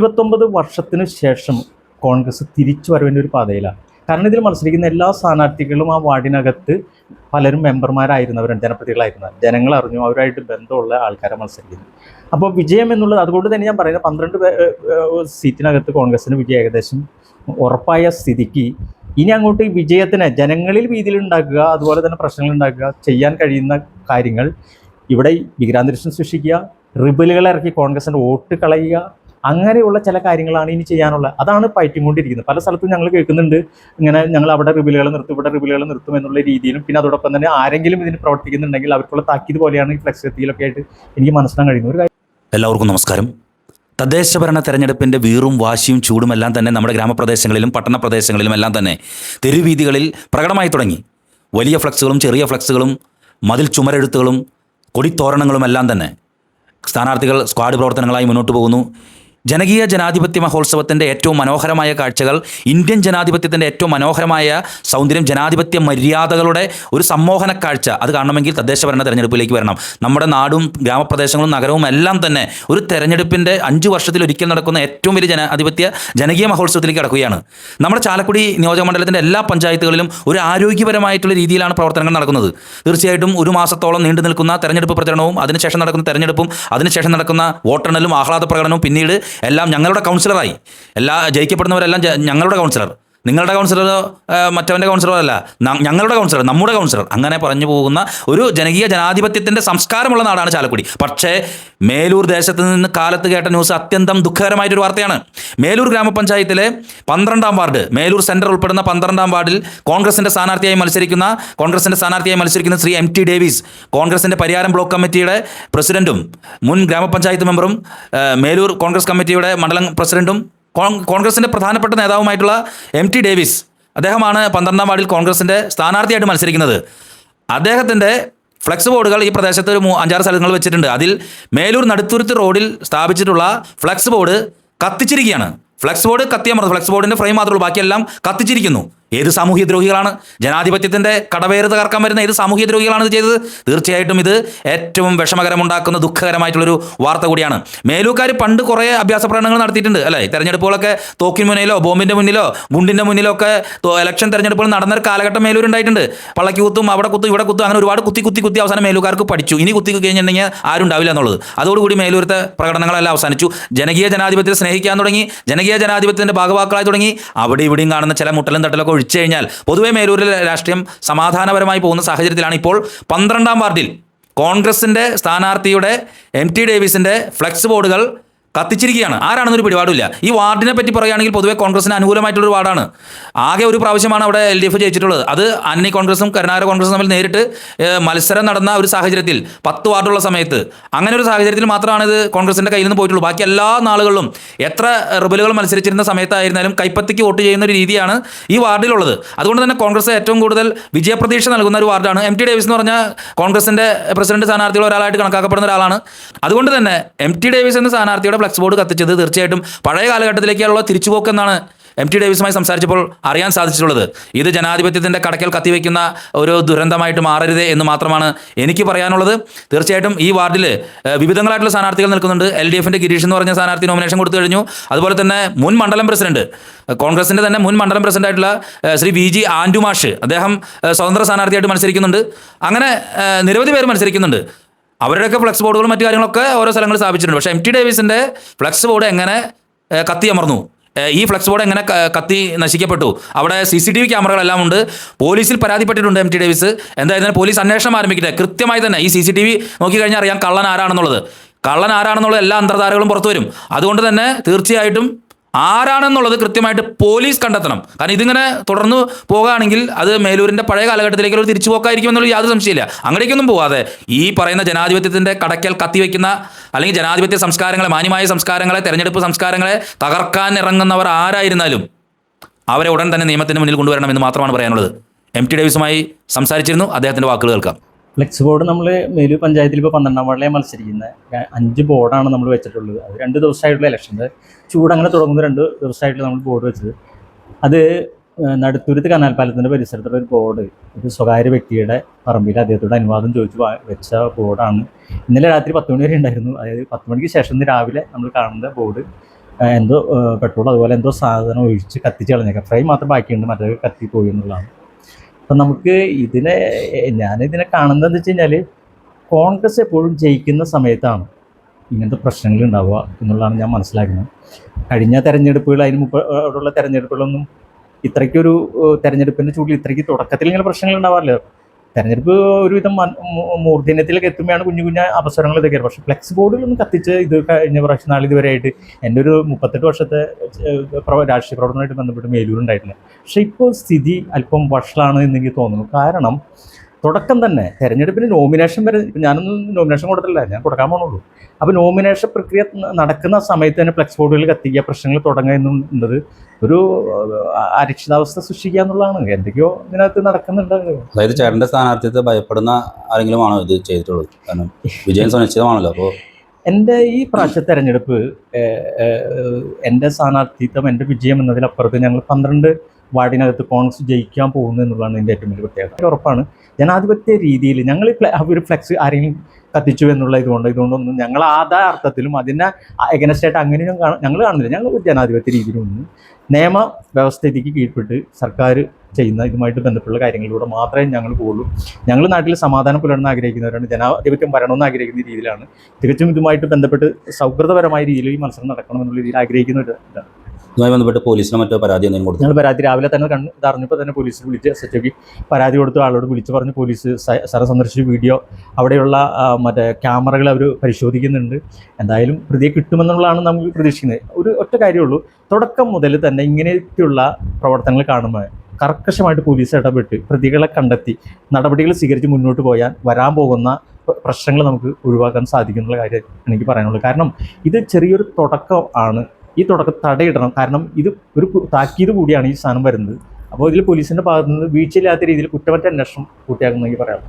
ഇരുപത്തൊമ്പത് വർഷത്തിന് ശേഷം കോൺഗ്രസ് തിരിച്ചു വരവേണ്ട ഒരു പാതയിലാണ്. കാരണം ഇതിൽ മത്സരിക്കുന്ന എല്ലാ സ്ഥാനാർത്ഥികളും ആ വാർഡിനകത്ത് പലരും മെമ്പർമാരായിരുന്നവരാണ് ജനപ്രതികളായിരുന്നവർ ജനങ്ങൾ അറിഞ്ഞു അവരുമായിട്ട് ബന്ധമുള്ള ആൾക്കാരെ മത്സരിക്കുന്നു അപ്പോൾ വിജയം എന്നുള്ളത് അതുകൊണ്ട് തന്നെ ഞാൻ പറയുന്നത് പന്ത്രണ്ട് സീറ്റിനകത്ത് കോൺഗ്രസിന് വിജയം ഏകദേശം ഉറപ്പായ സ്ഥിതിക്ക്. ഇനി അങ്ങോട്ട് ഈ വിജയത്തിന് ജനങ്ങളിൽ വീതിയിൽ ഉണ്ടാക്കുക അതുപോലെ തന്നെ പ്രശ്നങ്ങൾ ഉണ്ടാക്കുക ചെയ്യാൻ കഴിയുന്ന കാര്യങ്ങൾ ഇവിടെ വിഗ്രാന്തരീക്ഷം സൃഷ്ടിക്കുക റിബലുകളെ ഇറക്കി കോൺഗ്രസിന്റെ വോട്ട് കളയുക അങ്ങനെയുള്ള ചില കാര്യങ്ങളാണ് ഇനി ചെയ്യാനുള്ളത് അതാണ് പയറ്റിക്കൊണ്ടിരിക്കുന്നത് പല സ്ഥലത്തും ഞങ്ങൾ കേൾക്കുന്നുണ്ട്. ഇങ്ങനെ ഞങ്ങൾ അവിടെ റിബിലുകൾ നിർത്തും ഇവിടെ റിബിലുകൾ നിർത്തും എന്നുള്ള രീതിയിലും. പിന്നെ അതോടൊപ്പം തന്നെ ആരെങ്കിലും ഇതിന് പ്രവർത്തിക്കുന്നുണ്ടെങ്കിൽ അവർക്കുള്ള താക്കീത് പോലെയാണ് ഈ ഫ്ലെക്സ് എത്തിയിലൊക്കെ ആയിട്ട് എനിക്ക് മനസ്സിലാൻ കഴിയുന്ന ഒരു കാര്യം എല്ലാവർക്കും നമസ്കാരം. തദ്ദേശഭരണ തെരഞ്ഞെടുപ്പിന്റെ വീറും വാശിയും ചൂടുമെല്ലാം തന്നെ നമ്മുടെ ഗ്രാമപ്രദേശങ്ങളിലും പട്ടണ പ്രദേശങ്ങളിലും എല്ലാം തന്നെ തെരുവീതികളിൽ പ്രകടമായി തുടങ്ങി. വലിയ ഫ്ലക്സുകളും ചെറിയ ഫ്ലക്സുകളും മതിൽ ചുമരെഴുത്തുകളും കൊടിത്തോരണങ്ങളും എല്ലാം തന്നെ സ്ഥാനാർത്ഥികൾ സ്ക്വാഡ് പ്രവർത്തനങ്ങളായി മുന്നോട്ട് പോകുന്നു. ജനകീയ ജനാധിപത്യ മഹോത്സവത്തിന്റെ ഏറ്റവും മനോഹരമായ കാഴ്ചകൾ ഇന്ത്യൻ ജനാധിപത്യത്തിന്റെ ഏറ്റവും മനോഹരമായ സൗന്ദര്യം ജനാധിപത്യ മര്യാദകളുടെ ഒരു സമ്മോഹന കാഴ്ച അത് കാണണമെങ്കിൽ തദ്ദേശഭരണ തെരഞ്ഞെടുപ്പിലേക്ക് വരണം. നമ്മുടെ നാടും ഗ്രാമപ്രദേശങ്ങളും നഗരവും എല്ലാം തന്നെ ഒരു തെരഞ്ഞെടുപ്പിന്റെ അഞ്ച് വർഷത്തിൽ ഒരിക്കൽ നടക്കുന്ന ഏറ്റവും വലിയ ജനാധിപത്യ ജനകീയ മഹോത്സവത്തിലേക്ക് കടക്കുകയാണ്. നമ്മുടെ ചാലക്കുടി നിയോജക മണ്ഡലത്തിന്റെ എല്ലാ പഞ്ചായത്തുകളിലും ഒരു ആരോഗ്യപരമായിട്ടുള്ള രീതിയിലാണ് പ്രവർത്തനങ്ങൾ നടക്കുന്നത്. തീർച്ചയായിട്ടും ഒരു മാസത്തോളം നീണ്ടു നിൽക്കുന്ന തെരഞ്ഞെടുപ്പ് പ്രചരണവും അതിനുശേഷം നടക്കുന്ന തെരഞ്ഞെടുപ്പും അതിനുശേഷം നടക്കുന്ന വോട്ടെണ്ണലും ആഹ്ലാദ പ്രകടനവും പിന്നീട് എല്ലാം ഞങ്ങളുടെ കൗൺസിലറായി എല്ലാ ജയിക്കപ്പെടുന്നവരെല്ലാം ഞങ്ങളുടെ കൗൺസിലർ നിങ്ങളുടെ കൗൺസിലറോ മറ്റവന്റെ കൗൺസിലറോ അല്ല ഞങ്ങളുടെ കൗൺസിലർ നമ്മുടെ കൗൺസിലർ അങ്ങനെ പറഞ്ഞു പോകുന്ന ഒരു ജനകീയ ജനാധിപത്യത്തിന്റെ സംസ്കാരമുള്ള നാടാണ് ചാലക്കുടി. പക്ഷേ മേലൂർ ദേശത്ത് നിന്ന് കാലത്ത് കേട്ട ന്യൂസ് അത്യന്തം ദുഃഖകരമായിട്ടൊരു വാർത്തയാണ്. മേലൂർ ഗ്രാമപഞ്ചായത്തിലെ പന്ത്രണ്ടാം വാർഡ് മേലൂർ സെന്റർ ഉൾപ്പെടുന്ന പന്ത്രണ്ടാം വാർഡിൽ കോൺഗ്രസിന്റെ സ്ഥാനാർത്ഥിയായി മത്സരിക്കുന്ന കോൺഗ്രസിന്റെ സ്ഥാനാർത്ഥിയായി മത്സരിക്കുന്ന ശ്രീ എം ടി ഡേവിസ് കോൺഗ്രസിന്റെ പരിയാരം ബ്ലോക്ക് കമ്മിറ്റിയുടെ പ്രസിഡന്റും മുൻ ഗ്രാമപഞ്ചായത്ത് മെമ്പറും മേലൂർ കോൺഗ്രസ് കമ്മിറ്റിയുടെ മണ്ഡലം പ്രസിഡന്റും കോൺഗ്രസിന്റെ പ്രധാനപ്പെട്ട നേതാവുമായിട്ടുള്ള എം ടി ഡേവിസ് അദ്ദേഹമാണ് പന്ത്രണ്ടാം വാർഡിൽ കോൺഗ്രസിന്റെ സ്ഥാനാർത്ഥിയായിട്ട് മത്സരിക്കുന്നത്. അദ്ദേഹത്തിന്റെ ഫ്ലെക്സ് ബോർഡുകൾ ഈ പ്രദേശത്ത് ഒരു അഞ്ചാറ് സ്ഥലങ്ങൾ വെച്ചിട്ടുണ്ട്. അതിൽ മേലൂർ നടുത്തുരുത്ത് റോഡിൽ സ്ഥാപിച്ചിട്ടുള്ള ഫ്ലെക്സ് ബോർഡ് കത്തിച്ചിരിക്കുകയാണ്. ഫ്ലെക്സ് ബോർഡ് കത്തിയാൽ മറന്നു ഫ്ലെക്സ് ബോർഡിന്റെ ഫ്രെയിം മാത്രമേ ഉള്ളൂ. ബാക്കിയെല്ലാം കത്തിച്ചിരിക്കുന്നു. ഏത് സാമൂഹ്യ ദ്രോഹികളാണ്? ജനാധിപത്യത്തിന്റെ കടവേറ് തകർക്കാൻ വരുന്ന ഏത് സാമൂഹ്യ ദ്രോഹികളാണ് ഇത് ചെയ്തത്? തീർച്ചയായിട്ടും ഇത് ഏറ്റവും വിഷമകരമുണ്ടാക്കുന്ന ദുഃഖകരമായിട്ടുള്ളൊരു വാർത്ത കൂടിയാണ്. മേലൂക്കാർ പണ്ട് കുറേ അഭ്യാസ പ്രകടനങ്ങൾ നടത്തിയിട്ടുണ്ട് അല്ലേ? തെരഞ്ഞെടുപ്പുകളൊക്കെ തോക്കിന് മുന്നിലോ ബോംബിന്റെ മുന്നിലോ ഗുണ്ടിന്റെ മുന്നിലോ ഒക്കെ ഇലക്ഷൻ തെരഞ്ഞെടുപ്പുകൾ നടന്നൊരു കാലഘട്ടം മേലൂർ ഉണ്ടായിട്ടുണ്ട്. പള്ളക്ക് കുത്തും അവിടെ കുത്തും ഇവിടെ കുത്തും അങ്ങനെ ഒരുപാട് കുത്തി കുത്തി കുത്തി അവസാനം മേലൂക്കാർക്ക് പഠിച്ചു. ഇനി കുത്തി കഴിഞ്ഞിട്ടുണ്ടെങ്കിൽ ആരും ഉണ്ടാവില്ല എന്നുള്ളത്. അതോടുകൂടി മേലൂരത്തെ പ്രകടനങ്ങളെല്ലാം അവസാനിച്ചു. ജനകീയ ജനാധിപത്യത്തെ സ്നേഹിക്കാൻ തുടങ്ങി. ജനകീയ ജനാധിപത്യത്തിന്റെ ഭാഗവാക്കളായി തുടങ്ങി. അവിടെ ഇവിടെയും കാണുന്ന ചില മുട്ടലും തട്ടലൊക്കെ ഒഴിച്ചു കഴിഞ്ഞാൽ പൊതുവെ മേലൂരിലെ രാഷ്ട്രീയം സമാധാനപരമായി പോകുന്ന സാഹചര്യത്തിലാണ് ഇപ്പോൾ പന്ത്രണ്ടാം വാർഡിൽ കോൺഗ്രസിന്റെ സ്ഥാനാർത്ഥിയുടെ എം ടി ഡേവിസിന്റെ ഫ്ലെക്സ് ബോർഡുകൾ കത്തിച്ചിരിക്കുകയാണ്. ആരാണെന്നൊരു പിടിപാടില്ല. ഈ വാർഡിനെ പറ്റി പറയുകയാണെങ്കിൽ പൊതുവെ കോൺഗ്രസിന് അനുകൂലമായിട്ടുള്ളൊരു വാർഡാണ്. ആകെ ഒരു പ്രാവശ്യമാണ് അവിടെ എൽ ഡി എഫ് ജയിച്ചിട്ടുള്ളത്. അത് അന്നി കോൺഗ്രസും കരുണാകര കോൺഗ്രസും തമ്മിൽ നേരിട്ട് മത്സരം നടന്ന ഒരു സാഹചര്യത്തിൽ പത്ത് വാർഡുള്ള സമയത്ത്. അങ്ങനെ ഒരു സാഹചര്യത്തിൽ മാത്രമാണ് ഇത് കോൺഗ്രസിന്റെ കയ്യിൽ നിന്ന് പോയിട്ടുള്ളൂ. ബാക്കി എല്ലാ നാളുകളിലും എത്ര റിബലുകൾ മത്സരിച്ചിരുന്ന സമയത്തായിരുന്നാലും കൈപ്പത്തിക്ക് വോട്ട് ചെയ്യുന്ന ഒരു രീതിയാണ് ഈ വാർഡിലുള്ളത്. അതുകൊണ്ട് തന്നെ കോൺഗ്രസ് ഏറ്റവും കൂടുതൽ വിജയപ്രതീക്ഷ നൽകുന്ന ഒരു വാർഡാണ്. എം ടി ഡേവിസ് എന്ന് പറഞ്ഞാൽ കോൺഗ്രസിന്റെ പ്രസിഡന്റ് സ്ഥാനാർത്ഥികൾ ഒരാളായിട്ട് കണക്കാക്കപ്പെടുന്ന ഒരാളാണ്. അതുകൊണ്ട് തന്നെ എം ടി ഡേവിസ് എന്ന സ്ഥാനാർത്ഥിയുടെ ഫ്ലെക്സ് ബോർഡ് കത്തിച്ചത് തീർച്ചയായിട്ടും പഴയ കാലഘട്ടത്തിലേക്കുള്ള തിരിച്ചുപോക്ക് എന്നാണ് എം ടി ഡേവിസുമായി സംസാരിച്ചപ്പോൾ അറിയാൻ സാധിച്ചിട്ടുള്ളത്. ഇത് ജനാധിപത്യത്തിന്റെ കടക്കൽ കത്തിവെക്കുന്ന ഒരു ദുരന്തമായിട്ട് മാറരുത് എന്ന് മാത്രമാണ് എനിക്ക് പറയാനുള്ളത്. തീർച്ചയായിട്ടും ഈ വാർഡിൽ വിവിധങ്ങളായിട്ടുള്ള സ്ഥാനാർത്ഥികൾ നിൽക്കുന്നുണ്ട്. എൽ ഡി എഫിന്റെ ഗിരീഷ് എന്ന് പറഞ്ഞ സ്ഥാനാർത്ഥി നോമിനേഷൻ കൊടുത്തു കഴിഞ്ഞു. അതുപോലെ തന്നെ മുൻ മണ്ഡലം പ്രസിഡന്റ് കോൺഗ്രസിന്റെ തന്നെ മുൻ മണ്ഡലം പ്രസിഡന്റ് ആയിട്ടുള്ള ശ്രീ വി ജി ആൻഡുമാഷ് അദ്ദേഹം സ്വതന്ത്ര സ്ഥാനാർത്ഥിയായിട്ട് മത്സരിക്കുന്നുണ്ട്. അങ്ങനെ നിരവധി പേര് മത്സരിക്കുന്നുണ്ട്. അവരുടെയൊക്കെ ഫ്ലെക്സ് ബോർഡുകളും മറ്റു കാര്യങ്ങളൊക്കെ ഓരോ സ്ഥലങ്ങളിൽ സ്ഥാപിച്ചിട്ടുണ്ട്. പക്ഷേ എം ടി ഡേവിസിന്റെ ഫ്ലെക്സ് ബോർഡ് എങ്ങനെ കത്തി കത്തിയമർന്നു ഈ ഫ്ലെക്സ് ബോർഡ് എങ്ങനെ കത്തി നശിക്കപ്പെട്ടു? അവിടെ സി സി ടി വി ക്യാമറകളെല്ലാം ഉണ്ട്. പോലീസിൽ പരാതിപ്പെട്ടിട്ടുണ്ട് എം ടി ഡേവിസ് എന്തായാലും പോലീസ് അന്വേഷണം ആരംഭിക്കട്ടെ. കൃത്യമായി തന്നെ ഈ സി സി ടി വി നോക്കിക്കഴിഞ്ഞാൽ അറിയാം കള്ളൻ ആരാണെന്നുള്ളത്. കള്ളൻ ആരാണെന്നുള്ള എല്ലാ അന്തർധാരകളും പുറത്തു വരും. അതുകൊണ്ട് തന്നെ തീർച്ചയായിട്ടും ആരാണെന്നുള്ളത് കൃത്യമായിട്ട് പോലീസ് കണ്ടെത്തണം. കാരണം ഇതിങ്ങനെ തുടർന്ന് പോകുകയാണെങ്കിൽ അത് മേലൂരിന്റെ പഴയ കാലഘട്ടത്തിലേക്ക് ഒരു തിരിച്ചുപോക്കായിരിക്കും എന്നുള്ള യാതൊരു സംശയമില്ല അങ്ങടേക്കൊന്നും പോവാതെ ഈ പറയുന്ന ജനാധിപത്യത്തിന്റെ കടക്കൽ കത്തിവെക്കുന്ന അല്ലെങ്കിൽ ജനാധിപത്യ സംസ്കാരങ്ങളെ മാന്യമായ സംസ്കാരങ്ങളെ തെരഞ്ഞെടുപ്പ് സംസ്കാരങ്ങളെ തകർക്കാൻ ഇറങ്ങുന്നവർ ആരായിരുന്നാലും അവരെ ഉടൻ തന്നെ നിയമത്തിന് മുന്നിൽ കൊണ്ടുവരണം എന്ന് മാത്രമാണ് പറയാനുള്ളത്. എം ടി ഡേവിസുമായി സംസാരിച്ചിരുന്നു. അദ്ദേഹത്തിന്റെ വാക്കുകൾ കേൾക്കാം. ഫ്ലെക്സ് ബോർഡ് നമ്മൾ മേലൂർ പഞ്ചായത്തിൽ ഇപ്പോൾ പന്ത്രണ്ടാം വാർഡിലെ മത്സരിക്കുന്നത് അഞ്ച് ബോർഡാണ് നമ്മൾ വെച്ചിട്ടുള്ളത്. അത് രണ്ട് ദിവസമായിട്ടുള്ള ഇലക്ഷന്റെ ചൂട് അങ്ങനെ തുടങ്ങുന്ന രണ്ട് ദിവസമായിട്ടുള്ള നമ്മൾ ബോർഡ് വെച്ചത്. അത് നടുത്തുരുത്ത് കനാൽ പാലത്തിന്റെ പരിസരത്തുള്ള ഒരു ബോർഡ് ഒരു സ്വകാര്യ വ്യക്തിയുടെ പറമ്പിൽ അദ്ദേഹത്തോട് അനുവാദം ചോദിച്ച് വെച്ച ബോർഡാണ് ഇന്നലെ രാത്രി പത്ത് മണി വരെ ഉണ്ടായിരുന്നു. അതായത് പത്ത് മണിക്ക് ശേഷം ഇന്ന് രാവിലെ നമ്മൾ കാണുന്ന ബോർഡ് എന്തോ പെട്രോൾ അതുപോലെ എന്തോ സാധനം ഒഴിച്ച് കത്തിച്ച് കളഞ്ഞേക്കാം. ഫ്രൈ മാത്രം ബാക്കിയുണ്ട് മറ്റേ കത്തി പോയി എന്നുള്ളതാണ്. അപ്പം നമുക്ക് ഇതിനെ ഞാനിതിനെ കാണുന്നത് വെച്ച് കഴിഞ്ഞാൽ കോൺഗ്രസ് എപ്പോഴും ജയിക്കുന്ന സമയത്താണ് ഇങ്ങനത്തെ പ്രശ്നങ്ങൾ ഉണ്ടാവുക എന്നുള്ളതാണ് ഞാൻ മനസ്സിലാക്കുന്നത്. കഴിഞ്ഞ തെരഞ്ഞെടുപ്പുകൾ അതിന് മുമ്പുള്ള തെരഞ്ഞെടുപ്പുകളൊന്നും ഇത്രയ്ക്കൊരു തെരഞ്ഞെടുപ്പിന്റെ ചൂടിൽ ഇത്രയ്ക്ക് തുടക്കത്തിൽ ഇങ്ങനെ പ്രശ്നങ്ങൾ ഉണ്ടാവാറില്ല. തെരഞ്ഞെടുപ്പ് ഒരുവിധം മൂർധന്യത്തിലേക്ക് എത്തുമ്പോഴാണ് കുഞ്ഞു കുഞ്ഞ അവസരങ്ങൾ ഇതൊക്കെ പക്ഷേ ഫ്ലെക്സ് ബോർഡിലൊന്നും കത്തിച്ച് ഇത് കഴിഞ്ഞ പ്രാവശ്യം നാളിതുവരെ ആയിട്ട് എന്റെ ഒരു മുപ്പത്തെട്ട് വർഷത്തെ രാഷ്ട്രീയ പ്രവർത്തനമായിട്ട് ബന്ധപ്പെട്ട് മേലൂരുണ്ടായിട്ടില്ല പക്ഷേ ഇപ്പോൾ സ്ഥിതി അല്പം വഷളാണ് എന്നെനിക്ക് തോന്നുന്നു. കാരണം തുടക്കം തന്നെ തെരഞ്ഞെടുപ്പിന് നോമിനേഷൻ വരെ ഞാനൊന്നും നോമിനേഷൻ കൊടുത്തില്ല ഞാൻ കൊടുക്കാൻ പോകുന്നുള്ളൂ അപ്പോൾ നോമിനേഷൻ പ്രക്രിയ നടക്കുന്ന സമയത്ത് തന്നെ ഫ്ലെക്സ് ബോർഡുകൾ കത്തിക്കുക പ്രശ്നങ്ങൾ തുടങ്ങുക എന്നുള്ളത് ഒരു അരക്ഷിതാവസ്ഥ സൃഷ്ടിക്കുക എന്നുള്ളതാണ്. എന്തൊക്കെയോ ഇതിനകത്ത് നടക്കുന്നുണ്ട്. അതായത് ചേട്ടന്റെ സ്ഥാനാർത്ഥിത്വത്തെ ഭയപ്പെടുന്ന ആരെങ്കിലും ആണോ ഇത് ചെയ്തിട്ടുള്ളത്? കാരണം വിജയം സുനിശ്ചിതമാണല്ലോ അപ്പോൾ എന്റെ ഈ പ്രാവശ്യത്തെ തെരഞ്ഞെടുപ്പ് എന്റെ സ്ഥാനാർത്ഥിത്വം എന്റെ വിജയം എന്നതിലപ്പുറത്ത് ഞങ്ങൾ പന്ത്രണ്ട് വാർഡിനകത്ത് കോൺഗ്രസ് ജയിക്കാൻ പോകുന്നു എന്നുള്ളതാണ് ഇതിന്റെ ഏറ്റവും വലിയ പ്രത്യേകത. ഉറപ്പാണ്. ജനാധിപത്യ രീതിയിൽ ഞങ്ങൾ ഒരു ഫ്ലെക്സ് ആരെങ്കിലും കത്തിച്ചു എന്നുള്ള ഇതുകൊണ്ട് ഇതുകൊണ്ടൊന്നും ഞങ്ങൾ ആദായ അർത്ഥത്തിലും അതിനെ എഗനസ്റ്റ് ആയിട്ട് അങ്ങനെയും ഞങ്ങൾ കാണുന്നില്ല. ഞങ്ങൾ ജനാധിപത്യ രീതിയിലൊന്നും നിയമ വ്യവസ്ഥിതിക്ക് കീഴ്പ്പെട്ട് സർക്കാർ ചെയ്യുന്ന ഇതുമായിട്ട് ബന്ധപ്പെട്ടുള്ള കാര്യങ്ങളിലൂടെ മാത്രമേ ഞങ്ങൾ പോകുള്ളൂ ഞങ്ങൾ നാട്ടിൽ സമാധാനം പുലർന്ന് ആഗ്രഹിക്കുന്നവരാണ്. ജനാധിപത്യം വരണമെന്ന് ആഗ്രഹിക്കുന്ന രീതിയിലാണ്. തികച്ചും ഇതുമായിട്ട് ബന്ധപ്പെട്ട് സൗഹൃദപരമായ രീതിയിൽ ഈ മത്സരം നടക്കണമെന്നുള്ള രീതിയിൽ ആഗ്രഹിക്കുന്ന ഒരു ഇതാണ് ഇതുമായി ബന്ധപ്പെട്ട് പോലീസിന് മറ്റോ പരാതി എന്തെങ്കിലും കൊടുത്തു ഞങ്ങൾ പരാതി രാവിലെ തന്നെ കണ്ട് ഇതറിഞ്ഞപ്പോൾ തന്നെ പോലീസിൽ വിളിച്ച് എസ് എച്ച് പരാതി കൊടുത്ത ആളോട് വിളിച്ച് പറഞ്ഞ് പോലീസ് സ്ഥലം സന്ദർശിച്ച് വീഡിയോ അവിടെയുള്ള മറ്റേ ക്യാമറകൾ അവർ പരിശോധിക്കുന്നുണ്ട്. എന്തായാലും പ്രതിയെ കിട്ടുമെന്നുള്ളതാണ് നമ്മൾ പ്രതീക്ഷിക്കുന്നത്. ഒരു ഒറ്റ കാര്യമുള്ളൂ തുടക്കം മുതൽ തന്നെ ഇങ്ങനെയൊക്കെയുള്ള പ്രവർത്തനങ്ങൾ കാണുമ്പോൾ കർക്കശമായിട്ട് പോലീസ് ഇടപെട്ട് പ്രതികളെ കണ്ടെത്തി നടപടികൾ സ്വീകരിച്ച് മുന്നോട്ട് പോയാൽ വരാൻ പോകുന്ന പ്ര- പ്രശ്നങ്ങൾ നമുക്ക് ഒഴിവാക്കാൻ സാധിക്കുന്നുള്ള കാര്യം എനിക്ക് പറയാനുള്ളൂ. കാരണം ഇത് ചെറിയൊരു തുടക്കം ആണ്. ഈ തുടക്കം തടയിടണം. കാരണം ഇത് ഒരു താക്കീത് കൂടിയാണ് ഈ സാധനം വരുന്നത്. അപ്പോൾ ഇതിൽ പോലീസിന്റെ ഭാഗത്തുനിന്ന് വീഴ്ചയില്ലാത്ത രീതിയിൽ കുറ്റമറ്റ അന്വേഷണം പൂർത്തിയാക്കുന്നെങ്കിൽ പറയാം